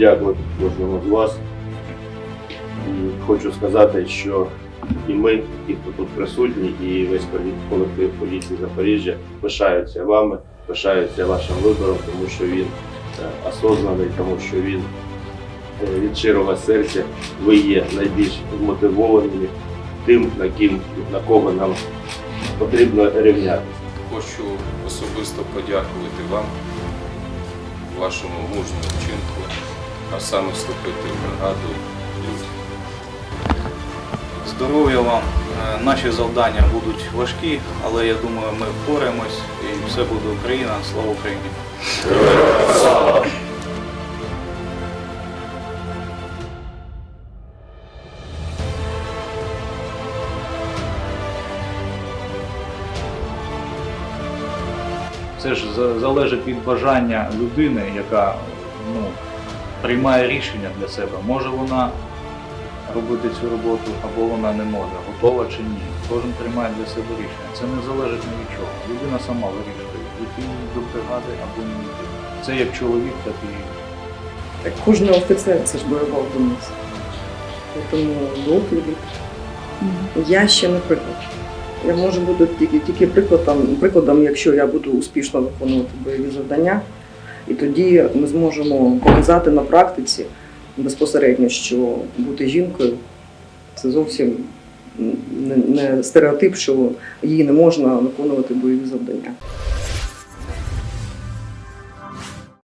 подякувати кожному з вас. І хочу сказати, що і ми, і хто тут присутні, і весь колектив поліції Запоріжжя пишаються вами, пишаються вашим вибором, тому що він е, осознаний, тому що він е, від щирого серця ви є найбільш змотивованими тим, на ким на кого нам потрібно рівнятися. Хочу особисто подякувати вам, вашому мужньому вчинку, а саме вступити в бригаду «Людь». Здоров'я вам. Е, Наші завдання будуть важкі, але я думаю, ми впораємось і все буде Україна. Слава Україні! Це ж залежить від бажання людини, яка ну, приймає рішення для себе. Може вона робити цю роботу, або вона не може, готова чи ні. Кожен приймає для себе рішення. Це не залежить ні від чого. Людина сама вирішує, йти до бригади або не йти. Це як чоловік, так і Так кожен офіцер це ж бойова одиниця. Тому любить. Я ще не приклад. Я можу бути тільки, тільки прикладом, прикладом, якщо я буду успішно виконувати бойові завдання, і тоді ми зможемо показати на практиці безпосередньо, що бути жінкою це зовсім не, стереотип, що їй не можна виконувати бойові завдання.